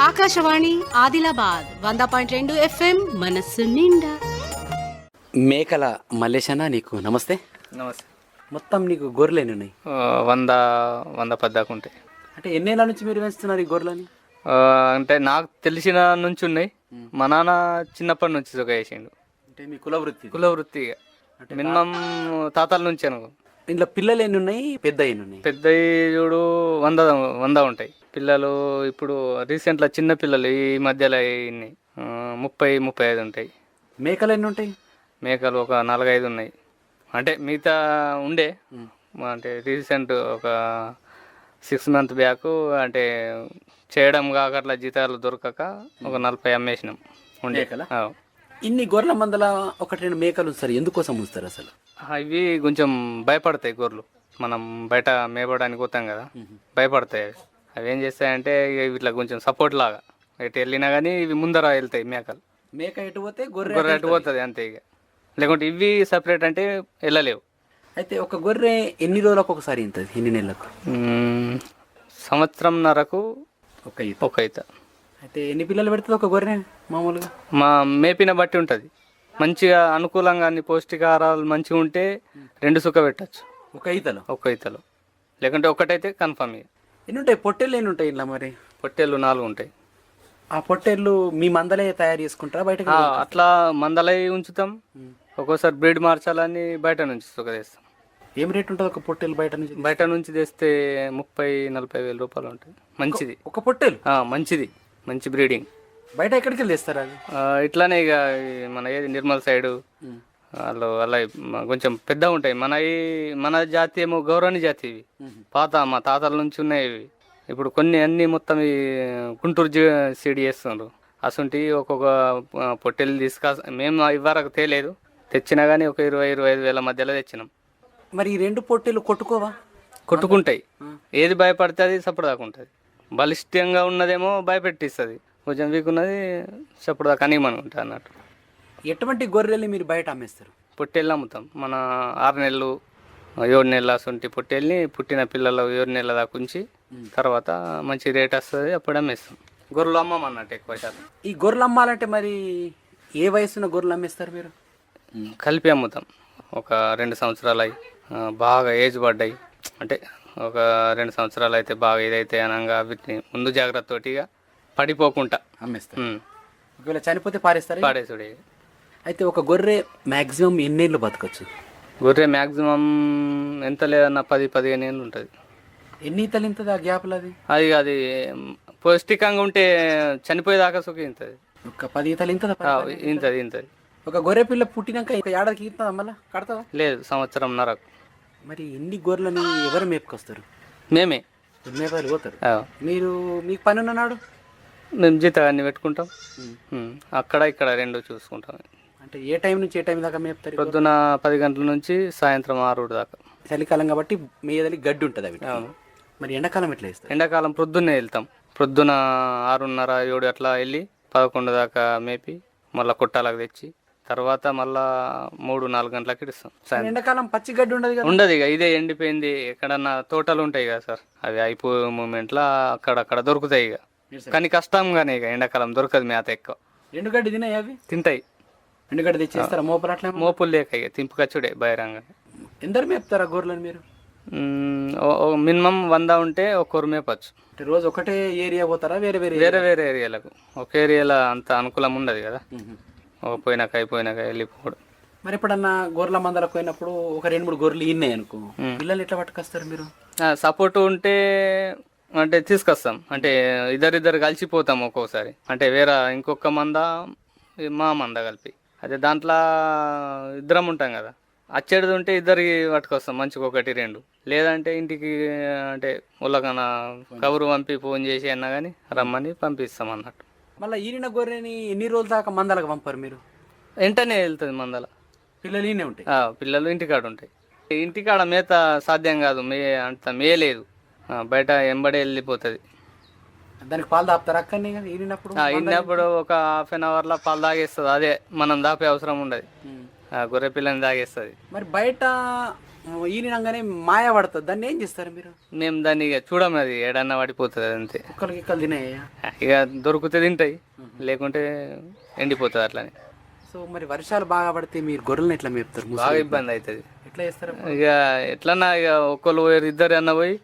ఆకాశవాణి ఆదిలాబాద్ వంద పాయింట్ రెండు ఎఫ్ఎం మనస్సు నిండా. మేకల మల్లేశన్న నీకు నమస్తే. నమస్తే. మొత్తం నీకు గొర్రెలు ఉన్నాయి? ఆ, వంద వంద పద్దాకు ఉంటాయి. అంటే ఎన్నేళ్ళ నుంచి మీరు పెంచుతున్నారు ఈ గొర్రెలని? అంటే నాకు తెలిసిన నుంచి ఉన్నాయి. మా నాన్న చిన్నప్పటి నుంచి సుఖ చేసిండు అంటే మీ కుల వృత్తి. కుల వృత్తిగా మినిమం తాతల నుంచి అనుకో ఇందులో పిల్లలు ఎన్ని ఉన్నాయి? పెద్ద ఎన్ని ఉన్నాయి? పెద్ద చూడు వంద వంద ఉంటాయి. పిల్లలు ఇప్పుడు రీసెంట్లో చిన్న పిల్లలు ఈ మధ్యలో ఇన్ని ముప్పై ముప్పై ఐదు ఉంటాయి. మేకలు ఎన్ని ఉంటాయి? మేకలు ఒక నాలుగైదు ఉన్నాయి. అంటే మిగతా ఉండే. అంటే రీసెంట్ ఒక సిక్స్ మంత్ బ్యాక్ అంటే చేయడం కాక అట్లా జీతాలు దొరకక ఒక నలభై అమ్మేసినాం. ఉండే? ఆ. ఇన్ని గొర్రెల మందల ఒకటి రెండు మేకలు ఉంచుతారు ఎందుకోసం ఉంచుతారు అసలు? ఇవి కొంచెం భయపడతాయి గొర్రెలు. మనం బయట మేపడానికి పోతాం కదా భయపడతాయి అవి. అవి ఏం చేస్తాయంటే ఇట్లా కొంచెం సపోర్ట్ లాగా. ఎటు వెళ్ళినా కానీ ఇవి ముందర వెళ్తాయి మేకలు. మేక ఎటు పోతే గొర్రె గొర్రె అటు పోతుంది అంతే ఇక. లేకుంటే ఇవి సపరేట్ అంటే వెళ్ళలేవు. అయితే ఒక గొర్రె ఎన్ని రోజులకు ఒకసారి ఇంతది? ఎన్ని నెలలకు. సంవత్సరంన్నరకు ఒక ఈత. ఒక ఈత. అయితే ఎన్ని పిల్లలు పెడుతుంది ఒక గొర్రె మామూలుగా? మా మేపిన బట్టి ఉంటుంది. మంచిగా అనుకూలంగా అన్ని పౌష్టికాహారాలు మంచిగా ఉంటే రెండు సుఖ పెట్టచ్చు. ఒక ఈతలో? ఒక్క ఈతలో. లేకుంటే ఒకటైతే కన్ఫర్మ్ ఇక ఎన్ని ఉంటాయి పొట్టేళ్ళు ఎన్ని ఉంటాయి ఇలా మరి? పొట్టేళ్ళు నాలుగు ఉంటాయి. ఆ పొట్టేళ్ళు మీ మందలే తయారు చేసుకుంటారా? బయటకు ఆ, అట్లా మందలై ఉంచుతాం. ఒక్కోసారి బ్రీడ్ మార్చాలని బయట నుంచి సుఖ తెస్తాం. ఏం రేట్ ఉంటుంది ఒక పొట్టేలు బయట నుంచి? బయట నుంచి తెస్తే ముప్పై నలభై వేల రూపాయలు ఉంటాయి. మంచిది. ఒక పొట్టేలు ఆ, మంచిది. మంచి బ్రీడింగ్. బయట ఎక్కడికి వెళ్ళి తెస్తారు అది ఇట్లానే ఇక మన ఏది నిర్మల్ సైడు వాళ్ళు అలా కొంచెం పెద్దగా ఉంటాయి. మన ఈ మన జాతి ఏమో గౌరవని జాతి ఇవి. పాత మా తాతల నుంచి ఉన్నాయి ఇవి. ఇప్పుడు కొన్ని అన్ని మొత్తం ఈ గుంటూరు జీ సీడీ చేస్తున్నారు. అసంటి ఒక్కొక్క పొట్టెలు తీసుకా మేము ఇవ్వరకు తేలేదు. తెచ్చినా కానీ ఒక ఇరవై ఇరవై ఐదు వేల మధ్యలో తెచ్చినాం. మరి ఈ రెండు పొట్టేలు కొట్టుకోవా? కొట్టుకుంటాయి. ఏది భయపడితే అది సప్పుడు దాకా ఉంటుంది. బలిష్టంగా ఉన్నదేమో భయపెట్టిస్తుంది. కొంచెం వీక్ ఉన్నది సప్పుడు దాకా అనిమని ఉంటుంది అన్నట్టు. ఎటువంటి గొర్రెల్ని మీరు బయట అమ్మేస్తారు? పొట్టేళ్ళు అమ్ముతాం. మన ఆరు నెలలు ఏడు నెలల సొంటి పొట్టేళ్ళని పుట్టిన పిల్లలు ఏడు నెలల దాకా ఉంచి తర్వాత మంచి రేట్ వస్తుంది అప్పుడు అమ్మేస్తాం. గొర్రెలు అమ్మమన్నట్టు ఎక్కువ శాతం. ఈ గొర్రెలు అమ్మాలంటే మరి ఏ వయసున్న గొర్రెలు అమ్మేస్తారు మీరు? కలిపి అమ్ముతాం. ఒక రెండు సంవత్సరాలు అయి బాగా ఏజ్ పడ్డాయి. అంటే ఒక రెండు సంవత్సరాలు అయితే బాగా ఇదైతే అనగా వీటిని ముందు జాగ్రత్తతోటిగా పడిపోకుండా. అమ్మేస్తారు. ఒకవేళ చనిపోతే పారేస్తారు? పాడేసుడే అయితే ఒక గొర్రె మాక్సిమం ఎన్నేళ్ళు బతకచ్చు? గొర్రె మ్యాక్సిమం ఎంత లేదన్నా పది పదిహేను ఏళ్ళు ఉంటుంది. ఎన్ని ఈతలు ఇంతది ఆ గ్యాప్లో అది? అది అది పౌష్టికంగా ఉంటే చనిపోయేదాకా సుఖం ఇంతది. ఒక పది ఈతలు ఇంతదా ఇంతది ఇంతది. ఒక గొర్రె పిల్ల పుట్టినాక ఒక ఏడాదికి ఈతుందా మళ్ళా? కడతావా? లేదు సంవత్సరం నరకు. మరి ఎన్ని గొర్రెలని ఎవరు మేపుకొస్తారు? మేమే. మేపలు పోతారు. మీరు మీకు పని ఉన్ననాడు మేము జీతాన్ని పెట్టుకుంటాం. అక్కడ ఇక్కడ రెండు చూసుకుంటాం. అంటే ఏ టైం నుంచి ఏ టైం దాకా మేపుతారు? పొద్దున పది గంటల నుంచి సాయంత్రం ఆరు దాకా. చలికాలం కాబట్టి మీదలి గడ్డి ఉంటుంది అవి మరి ఎండాకాలం ఎట్లా వేస్తారు ఎండాకాలం ప్రొద్దున్నే వెళ్తాం. ప్రొద్దున ఆరున్నర ఏడు అట్లా వెళ్ళి పదకొండు దాకా మేపి మళ్ళీ కొట్టాలకు తెచ్చి తర్వాత మళ్ళా మూడు నాలుగు గంటలకి ఇస్తాం ఎండాకాలం పచ్చి గడ్డి ఉండదు కదా? ఉండదు ఇక ఇదే ఎండిపోయింది. ఎక్కడన్నా తోటలు ఉంటాయి కదా సార్ అవి అయిపోయే మూమెంట్లో అక్కడక్కడ దొరుకుతాయి ఇక. కానీ కష్టంగానే ఇక ఎండాకాలం దొరకదు మేత ఎక్కువ. ఎండుగడ్డి తినాయి అవి? తింటాయి. ఎండుగడ్డి తెచ్చేస్తారా? మోపలు అట్లా? మోపులు లేక ఇక తింపుకచ్చుడే బహిరంగ ఎందరు మేపుతారా గొర్రెలను మీరు? మినిమం వంద ఉంటే ఒక్కరు మేపచ్చు. రోజు ఒకటే ఏరియా పోతారా? వేరే వేరే వేరే వేరే ఏరియాలకు. ఒక ఏరియాలో అంత అనుకూలం ఉండదు కదా. ఒక పోయినాక అయిపోయినాక వెళ్ళిపోవడం మరి ఎప్పుడన్నా గొర్రెల మందలకు పోయినప్పుడు ఒక రెండు మూడు గొర్రెలు ఇన్నాయి అనుకో. పిల్లలు ఎట్లా పట్టుకొస్తారు మీరు? సపోర్ట్ ఉంటే అంటే తీసుకొస్తాం. అంటే ఇద్దరిద్దరు కలిసిపోతాం ఒక్కొక్కసారి అంటే వేరే ఇంకొక మంద మా మంద కలిపి. అదే దాంట్లో ఇద్దరం ఉంటాం కదా. అచ్చేది ఉంటే ఇద్దరికి పట్టుకొస్తాం మంచిగా ఒకటి రెండు. లేదంటే ఇంటికి అంటే ఉల్లకన్నా కబురు పంపి ఫోన్ చేసి అన్నా కానీ రమ్మని పంపిస్తాం అన్నట్టు. మళ్ళీ ఈనిన గొర్రెని ఎన్ని రోజుల దాకా మందలకు పంపారు మీరు? వెంటనే వెళ్తుంది మందల. పిల్లలు ఉంటాయి. పిల్లలు ఇంటికాడ ఉంటాయి. ఇంటికాడ మేత సాధ్యం కాదు మే అంత మేయలేదు ఆ, బయట ఎంబడే వెళ్ళిపోతుంది. దానికి పాలు దాపుతారు అక్కడనే ఈనినప్పుడు? ఇన్నప్పుడు ఒక హాఫ్ అన్ అవర్లో పాలు తాగేస్తుంది. అదే మనం దాపే అవసరం ఉండదు. గొర్రె పిల్లని తాగేస్తుంది. మరి బయట ఈనినంగానే మాయ పడుతుంది. దాన్ని ఏం చేస్తారు మీరు? మేము దాన్ని ఇక చూడము అది ఏడన్నా పడిపోతుంది అంతే ఇక్కలు తినేయ్యా? ఇక దొరికితే తింటాయి లేకుంటే ఎండిపోతుంది అట్లనే. సో మరి వర్షాలు బాగా పడితే మీరు గొర్రెలను ఎట్లా మేపుతారు? బాగా ఇబ్బంది అవుతుంది. ఎట్లా చేస్తారు? ఇక ఎట్లన్నా ఇక పోయారు ఇద్దరు అన్న పోయి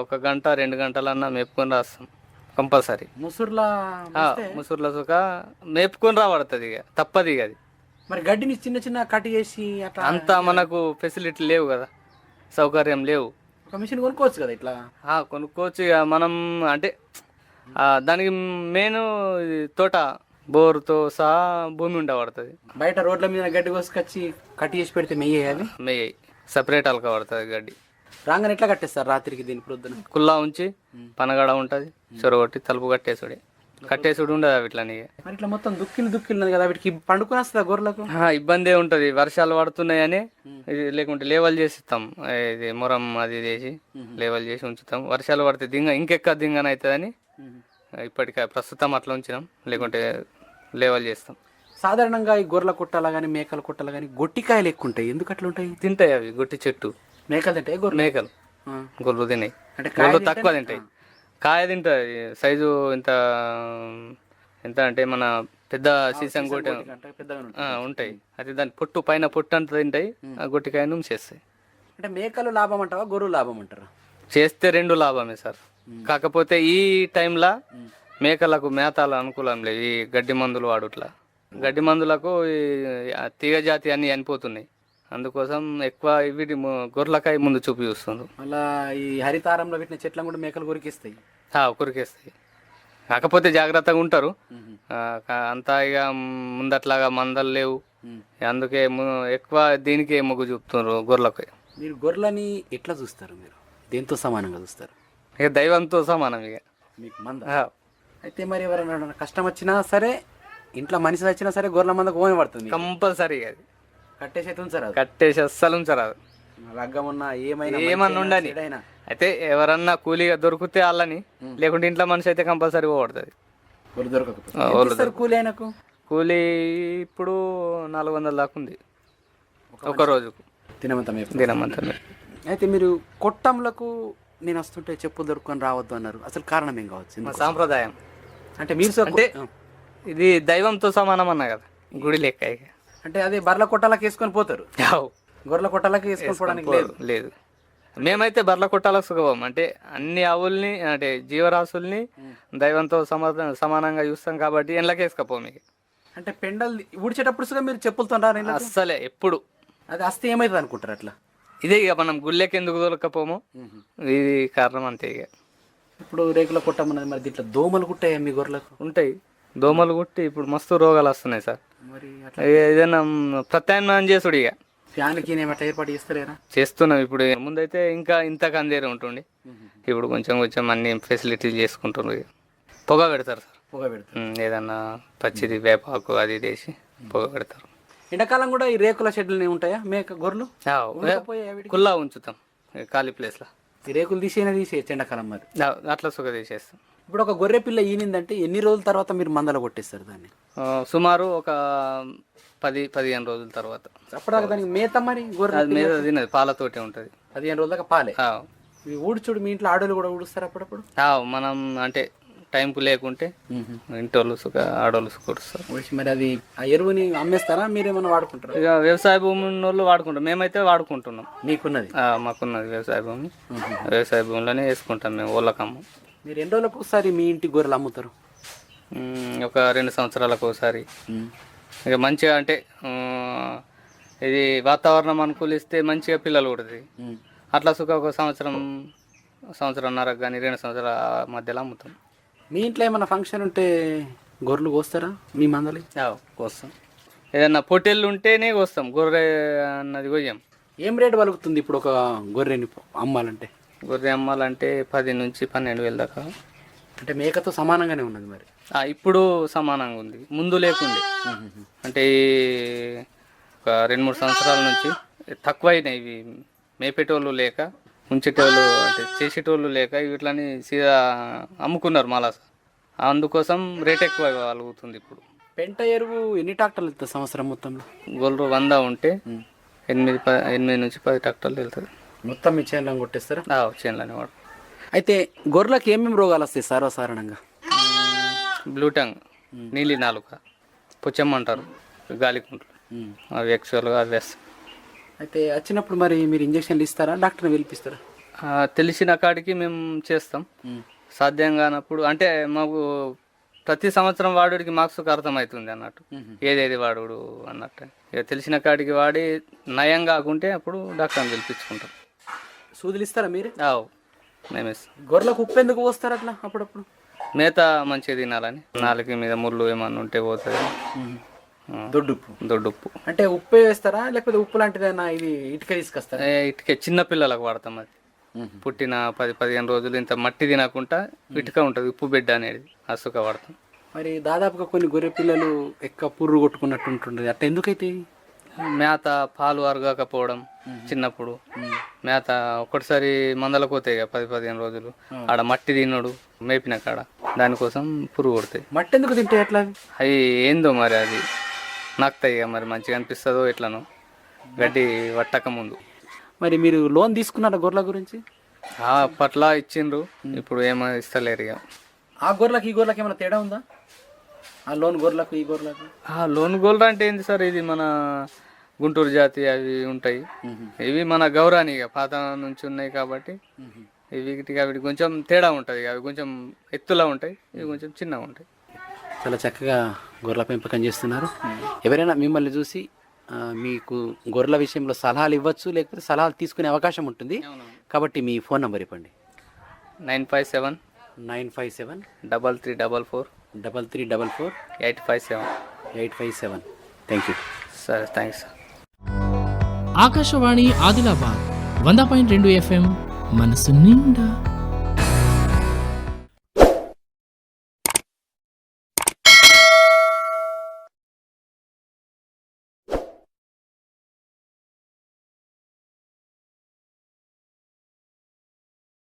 ఒక గంట రెండు గంటలన్నా మేపుకొని రాస్తాం. కంపల్సరీ. ముసుర్లా ముసూర్ల సుఖ మేపుకొని రాబడుతుంది ఇక తప్పది ఇక అది. మరి గడ్డిని చిన్న చిన్న కట్ చేసి అంత మనకు ఫెసిలిటీ లేవు కదా. సౌకర్యం లేవు. ఒక మిషన్ కొనుక్కోవచ్చు కదా ఇట్లా? కొనుక్కోవచ్చు ఇక మనం అంటే దానికి మెయిన్ తోట బోరుతో సహా భూమి ఉండబడుతుంది బయట రోడ్ల మీద గడ్డి కోసుకొచ్చి కట్ చేసి పెడితే మెయ్యే అవి మెయ్యి. సపరేట్ అలక పడుతుంది గడ్డి. రాగానే ఎట్లా కట్టేస్తారు రాత్రికి దీని ప్రొద్దున కుల్లా ఉంచి పనగడ ఉంటుంది చొరగొట్టి తలుపు కట్టేసుడే. కట్టేసుడు ఉండదు అవి. మరి ఇట్లా మొత్తం దుక్కిలు దుక్కిలు కదా వీటికి పండుకొని వస్తుందా గొర్రెలకు? ఇబ్బందే ఉంటుంది. వర్షాలు పడుతున్నాయని లేకుంటే లేవల్ చేసి ఇస్తాం ఇది మొరం అది వేసి లేవల్ చేసి ఉంచుతాం. వర్షాలు పడితే దింగ ఇంకెక్క దింగన అవుతుందని ఇప్పటికే ప్రస్తుతం అట్లా ఉంచినాం. లేకుంటే లేవల్ చేస్తాం. సాధారణంగా ఈ గొర్రెల కుట్టాల కానీ మేకల కుట్టాల కానీ గొట్టికాయలు ఎక్కువ ఉంటాయి. ఎందుకు అట్లా ఉంటాయి? తింటాయి అవి గుట్టి చెట్టు. మేకలు తింటాయి గొర్రెలు? మేకలు. గొర్రెలు తినాయి. అంటే గొర్రెలు తక్కువ తింటాయి. కాయ తింటాయి సైజు ఇంత ఎంత అంటే మన పెద్ద సీసం పెద్దగా ఉంటాయి. అది దాని పొట్టు పైన పొట్టు అంతా తింటాయి ఆ గొట్టికాయ చేస్తాయి అంటే మేకలు లాభం అంటావా గొర్రెలు లాభం అంటారా? చేస్తే రెండు లాభమే సార్. కాకపోతే ఈ టైంలో మేకలకు మేతాలు అనుకూలం లేదు ఈ గడ్డి మందులు వాడుట్లా. గడ్డి మందులకు ఈ ఆ తీగ జాతి అన్ని చనిపోతున్నాయి. అందుకోసం ఎక్కువ వీటి గొర్రెలకాయ ముందు చూపు చూస్తుండ్రు. మళ్ళా ఈ హరితారంలో పెట్టిన చెట్లను కూడా మేకలు కొరికిస్తాయి. కొరికేస్తాయి. కాకపోతే జాగ్రత్తగా ఉంటారు. అంతా ఇక ముందట్లాగా మందలు లేవు. అందుకే ఎక్కువ దీనికే మొగ్గు చూపుతున్నారు గొర్రెలకి మీరు గొర్రెలని ఎట్లా చూస్తారు మీరు? దేంతో సమానంగా చూస్తారు? ఇక దైవంతో సమానం ఇక మీకు మంద? అయితే మరి ఎవరైనా కష్టం వచ్చినా సరే ఇంట్లో మనిషి వచ్చినా సరే గొర్రెల మందకు ఓమే పడుతుంది. కంపల్సరీ అది. కట్టేసి అయితే ఉంచారు అది కట్టేసి అస్సలు ఉంచరాదు. లగ్గం ఉన్నా ఏమైనా ఏమన్నా ఉండని అయితే ఎవరన్నా కూలీగా దొరికితే వాళ్ళని లేకుంటే ఇంట్లో మనిషి అయితే కంపల్సరీ పోబడుతుంది దొరకకపోతే. కూలి ఆయనకు? కూలీ ఇప్పుడు నాలుగు వందల దాకా ఉంది. ఒక రోజుకు. అయితే మీరు కొట్టంలకు నేను వస్తుంటే చెప్పులు దొరుకుని రావద్దు అన్నారు. అసలు కారణం ఏం కావచ్చు? సాంప్రదాయం. అంటే మీరు అంటే ఇది దైవంతో సమానం అన్నా కదా. గుడి లెక్క ఇక. అంటే అదే బర్ల కొట్టాలకు వేసుకొని పోతారు. గొర్రెల కొట్టాలకు వేసుకొని పోవడానికి లేదు. లేదు. మేమైతే బర్ల కొట్టాలకు సుఖం అంటే అన్ని ఆవుల్ని అంటే జీవరాశుల్ని దైవంతో సమా సమానంగా చూస్తాం కాబట్టి ఎండ్లకేసుకపో మీకు అంటే పెండలు ఊడ్చేటప్పుడు సుగా మీరు చెప్పులతో రారు ఇళ్ళకు? అస్సలే ఎప్పుడు. అది వస్తే ఏమవుతుంది అనుకుంటారు అట్లా? ఇదే ఇక మనం గుళ్ళకి ఎందుకు దొరకపోమో ఇది కారణం అంతే ఇక. ఇప్పుడు రేకుల కొట్టమన్నది మరి దీంట్లో దోమలు కుట్టాయా మీ గొర్రెలకు? ఉంటాయి. దోమలు కుట్టి ఇప్పుడు మస్తు రోగాలు వస్తున్నాయి సార్. ఏదైనా ప్రత్యామ్నాయం చేసుడు ఇక. ఫ్యాన్కి ఏర్పాటు చేస్తారేనా చేస్తున్నాం ఇప్పుడు ముందైతే ఇంకా ఇంతకు అందేరే ఉంటుండే. ఇప్పుడు కొంచెం కొంచెం అన్ని ఫెసిలిటీలు చేసుకుంటున్నారు ఇక. పొగ పెడతారు సార్. పొగ పెడతారు. ఏదన్నా పచ్చిది వేపాకు అది వేసి పొగ పెడతారు. ఎండాకాలం కూడా ఈ రేకుల షెడ్లు ఉంటాయా? మేక గొర్రెలు? కుల్లా ఉంచుతాం. ఖాళీ ప్లేస్లో ఈ రేకులు తీసేనా తీసేయచ్చు ఎండాకాలం మరి. అట్లా సుఖ తీసేస్తాం. ఇప్పుడు ఒక గొర్రె పిల్ల ఈనిందంటే ఎన్ని రోజుల తర్వాత మీరు మందల కొట్టేస్తారు దాన్ని? సుమారు ఒక పది పదిహేను రోజుల తర్వాత. అప్పటిదాకా దానికి మేత మరి గొర్రె అది మీద తినది పాలతోటే ఉంటుంది. పదిహేను రోజుల దాకా పాలే? ఆ, ఈ ఊడ్చుడు మీ ఇంట్లో ఆడోళ్ళు కూడా ఊడుస్తారు అప్పుడప్పుడు? ఆ, మనం అంటే టైంకు లేకుంటే ఇంటోళ్ళు సుఖ ఆడోళ్ళు కొడుస్తారు. ఊడ్చి మరి అది ఆ ఎరువుని అమ్మేస్తారా? మీరేమన్నా వాడుకుంటారా? ఇక వ్యవసాయ భూమి ఉన్న వాళ్ళు వాడుకుంటాం మేమైతే వాడుకుంటున్నాం. మీకున్నది? ఆ, మాకున్నది వ్యవసాయ భూమి. వ్యవసాయ భూమిలోనే వేసుకుంటాం మేము ఊళ్ళకమ్మ మీరు ఎన్ని రోజులకు ఒకసారి మీ ఇంటి గొర్రెలు అమ్ముతారు? ఒక రెండు సంవత్సరాలకు ఒకసారి. ఇక మంచిగా అంటే ఇది వాతావరణం అనుకూలిస్తే మంచిగా పిల్లలు కొడుతుంది అట్లా సుఖ ఒక సంవత్సరం సంవత్సరంన్నరకు కానీ రెండు సంవత్సరాల మధ్యలో అమ్ముతాం. మీ ఇంట్లో ఏమైనా ఫంక్షన్ ఉంటే గొర్రెలు కోస్తారా? మీ మందలి? కోస్తాం. ఏదన్నా పొట్టేళ్ళు ఉంటేనే కోస్తాం. గొర్రె అన్నది కొయ్యం. ఏం రేటు పలుకుతుంది ఇప్పుడు ఒక గొర్రెని అమ్మాలంటే? గొర్రె అమ్మాలంటే పది నుంచి పన్నెండు వేల దాకా. అంటే మేకతో సమానంగానే ఉన్నది మరి? ఆ, ఇప్పుడు సమానంగా ఉంది. ముందు లేకుండే. అంటే ఈ ఒక రెండు మూడు సంవత్సరాల నుంచి తక్కువ అయినాయి ఇవి. మేపేటోళ్ళు లేక ఉంచేటోళ్ళు అంటే చేసేటోళ్ళు లేక వీటిని సీదా అమ్ముకున్నారు మళ్ళా అందుకోసం రేట్ ఎక్కువ కలుగుతుంది ఇప్పుడు. పెంట ఎరువు ఎన్ని ట్రాక్టర్లు ఇస్తుంది సంవత్సరం మొత్తంలో? గొర్రెలు వంద ఉంటే ఎనిమిది ప ఎనిమిది నుంచి పది ట్రాక్టర్లు వెళ్తుంది మొత్తం మీ చేనులను కొట్టేస్తారా? చేనులని వాడు అయితే గొర్రెలకు ఏమేమి రోగాలు వస్తాయి సర్వసాధారణంగా? బ్లూ టంగ్ నీలి నాలుక పుచ్చమ్మ అంటారు గాలికుంట్లు అవి యాక్చువల్గా అవి వేస్తాయి అయితే వచ్చినప్పుడు మరి మీరు ఇంజక్షన్లు ఇస్తారా? డాక్టర్ని పిలిపిస్తారా? తెలిసిన కాడికి మేము చేస్తాం. సాధ్యం కానప్పుడు అంటే మాకు ప్రతి సంవత్సరం వాడుడికి మార్క్స్ అర్థమవుతుంది అన్నట్టు. ఏదేది వాడుడు అన్నట్టు. ఇక తెలిసిన కాడికి వాడి నయం కాకుంటే అప్పుడు డాక్టర్ని పిలిపించుకుంటాం. సూదులు ఇస్తారా మీరు మేము. గొర్రెలకు ఉప్పు ఎందుకు పోస్తారు అట్లా అప్పుడప్పుడు? మేత మంచిగా తినాలని. నాలుగు మీద ముళ్ళు ఏమన్నా ఉంటే పోతుంది ఆ, దొడ్డు ఉప్పు దొడ్డుప్పు. అంటే ఉప్పే వేస్తారా? లేకపోతే ఉప్పు లాంటిదైనా ఇది ఇటుక తీసుకొస్తారా? ఇటుకే చిన్న పిల్లలకు వాడతాం అది. పుట్టిన పది పదిహేను రోజులు ఇంత మట్టి తినకుండా ఇటుక ఉంటుంది ఉప్పు బిడ్డ అనేది. అసుక వాడతాం. మరి దాదాపుగా కొన్ని గొర్రె పిల్లలు ఎక్క పుర్రు కొట్టుకున్నట్టు ఉంటుంది అట్లా ఎందుకైతే? మేత పాలు అరగకపోవడం చిన్నప్పుడు. మేత ఒక్కటిసారి మందలకు పోతాయి పది పదిహేను రోజులు. ఆడ మట్టి తినడు మేపిన కాడ. దానికోసం పురుగు కొడతాయి. మట్టి ఎందుకు తింటే ఎట్లా? అవి? ఏందో మరి అది. నాకుతాయి ఇక మరి మంచిగా అనిపిస్తుందో ఎట్లనో. గడ్డి పట్టక ముందు. మరి మీరు లోన్ తీసుకున్నారా గొర్రెల గురించి? అప్పట్లా ఇచ్చిండ్రు. ఇప్పుడు ఏమో ఇస్తలేరు ఇక. ఆ గొర్రెలకు ఈ గొర్రెలకు ఏమైనా తేడా ఉందా? ఆ లోన్ గొర్రెలకు ఈ గొర్రెలకు? ఆ, లోన్ గోల్డ్ అంటే ఏంది సార్? ఇది మన గుంటూరు జాతి అవి ఉంటాయి. ఇవి మన గౌరాని ఇక పాత నుంచి ఉన్నాయి కాబట్టి ఇవి అవి కొంచెం తేడా ఉంటుంది అవి కొంచెం ఎత్తులా ఉంటాయి ఇవి కొంచెం చిన్నగా ఉంటాయి. చాలా చక్కగా గొర్రెల పెంపకం చేస్తున్నారు. ఎవరైనా మిమ్మల్ని చూసి మీకు గొర్రెల విషయంలో సలహాలు ఇవ్వచ్చు లేకపోతే సలహాలు తీసుకునే అవకాశం ఉంటుంది. కాబట్టి మీ ఫోన్ నెంబర్ ఇవ్వండి. Nine five seven nine five seven double three double four double three double four eight five seven. Eight five seven. Thank you సరే థ్యాంక్స్ సార్. ఆకాశవాణి ఆదిలాబాద్ వంద పాయింట్ రెండు ఎఫ్ఎం మనసు నిండా.